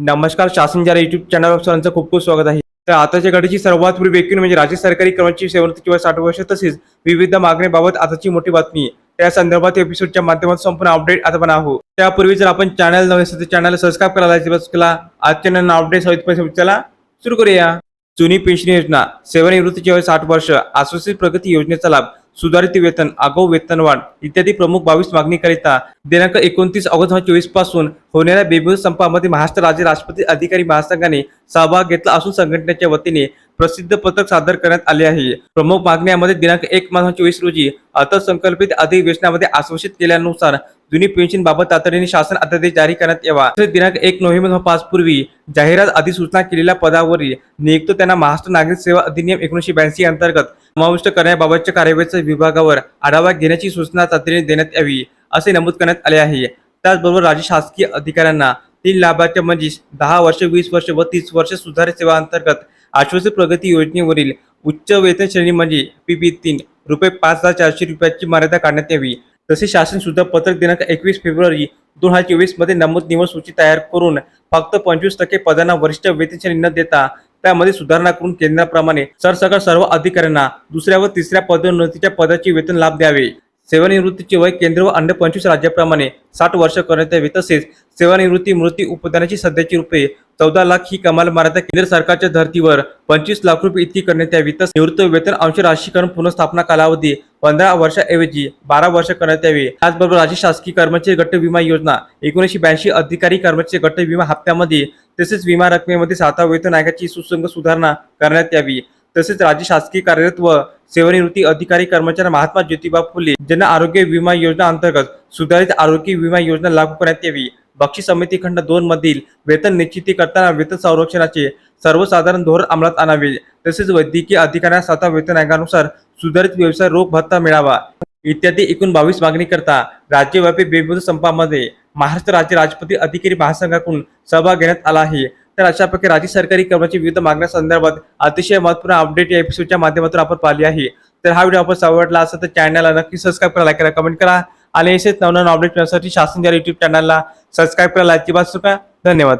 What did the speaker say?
नमस्कार शासन जरा युट्यूब चॅनलवर सर्वांचं खूप खूप स्वागत आहे. तर आताच्या घडीची सर्वात पूर्वी व्यक्ती म्हणजे राज्य सरकारी कर्मचारी सेवनती किंवा साठ वर्ष तसेच विविध मागणीबाबत आताची मोठी बातमी त्या संदर्भात एपिसोडच्या माध्यमातून संपूर्ण अपडेट आता पण आहोत. त्यापूर्वी जर आपण चॅनल नवे असेल तर चॅनल सबस्क्राईब करायला केला आजच्या नवीन अपडेट सहित चला सुरू करूया. जुनी पेन्शन योजना सेवानिवृत्तीचे वय साठ वर्ष आश्वासित प्रगती योजनेचा लाभ. सुधारित वेतन आगाऊ वेतनवाढ इत्यादी प्रमुख बावीस मागणीकरिता दिनांक एकोणतीस ऑगस्ट दोन हजार चोवीसपासून होणाऱ्या बेबी संपामध्ये महाराष्ट्र राज्य राष्ट्रपती अधिकारी महासंघाने सहभाग घेतला असून संघटनेच्या वतीने प्रसिद्ध पत्रक सादर करण्यात आले आहे. प्रमुख मागण्यामध्ये दिनांक एक मार्च चोवीस रोजी अर्थसंकल्पित अधिवेशनामध्ये आश्वासित केल्यानुसार जुनी पेन्शन बाबत तातडीने शासन अध्यादेश जारी करण्यात यावा. दिनांक एक नोव्हेंबर पाच पूर्वी जाहिरात अधिसूचना केलेल्या पदावरील नियुक्त त्यांना महाराष्ट्र नागरिक सेवा अधिनियम एकोणीशे ब्याऐंशी अंतर्गत समाविष्ट करण्याबाबतच्या कार्यवाहीच्या विभागावर आढावा घेण्याची सूचना तातडीने देण्यात यावी असे नमूद करण्यात आले आहे. त्याचबरोबर राज्य शासकीय अधिकाऱ्यांना तीन लाभाच्या म्हणजे दहा वर्ष वीस वर्ष व तीस वर्ष सुधारित सेवा अंतर्गत आश्वासित प्रगती योजनेवरील उच्च वेतन श्रेणी म्हणजे पीपी तीन रुपये पाच हजार चारशे रुपयाची मर्यादा काढण्यात यावी. तसे शासन सुद्धा पत्रक दिनांक एकवीस फेब्रुवारी दोन हजार चोवीसमध्ये नमूद निवड सूची तयार करून फक्त पंचवीस टक्के पदांना वरिष्ठ वेतन श्रेणी न देता त्यामध्ये सुधारणा करून केंद्राप्रमाणे सरसकट सर्व अधिकाऱ्यांना दुसऱ्या व तिसऱ्या पदोन्नतीच्या पदाचे वेतन लाभ द्यावे. सेवानिवृत्तीचे वय केंद्र व अन्य पंचवीस राज्याप्रमाणे साठ वर्ष करण्यात यावे तसेच सेवानिवृत्ती मृत्यू उपदानाची सध्याची रुपये चौदा लाख ही कमाल मर्यादा केंद्र सरकारच्या धर्तीवर पंचवीस लाख रुपये इतकी करण्यात यावी तसेच निवृत्त वेतन अंश राशीकरण पुनर्स्थापना कालावधी पंधरा वर्षाऐवजी बारा वर्ष करण्यात यावी. त्याचबरोबर राज्य शासकीय कर्मचारी गट विमा योजना एकोणीसशे ब्याऐंशी अधिकारी कर्मचारी गट विमा हप्त्यामध्ये तसेच विमा रकमेमध्ये सातवा वेतन आयोगाची सुसंग सुधारणा करण्यात यावी. तसेच राज्य शासकीय कार्यरत व सेवानिवृत्ती अधिकारी कर्मचारी महात्मा ज्योतिबा फुले जन आरोग्य विमा योजना अंतर्गत सुधारित आरोग्य विमा योजना लागू करण्यात यावी. बक्षी समिती खंड दोन मधील वेतन निश्चिती करताना वेतन संरक्षणाचे सर्वसाधारण धोरण अंमलात आणावे. तसेच वैद्यकीय अधिकाऱ्यांना सातवा वेतन आयोगानुसार सुधारित व्यवसाय रोग भत्ता मिळावा. इत्यादी एकूण बावीस मागणी करता राज्यव्यापी बेमुदत संपामध्ये महाराष्ट्र राज्य राजपती अधिकारी महासंघाकडून सहभाग घेण्यात आला आहे. तर अशा प्रकारे राज्य सरकारी कर्मचारी विविध मागण्या संदर्भात अतिशय महत्त्वपूर्ण अपडेट या एपिसोडच्या माध्यमातून आपण पाहिली आहे. तर हा व्हिडिओ आपण आवडला असेल तर चॅनलला नक्की सबस्क्राईब करा लाईक करा कमेंट करा आणि असेच नवनवीन अपडेट मिळण्यासाठी शासन युट्यूब चॅनलला सबस्क्राईब करा लाईक बस धन्यवाद.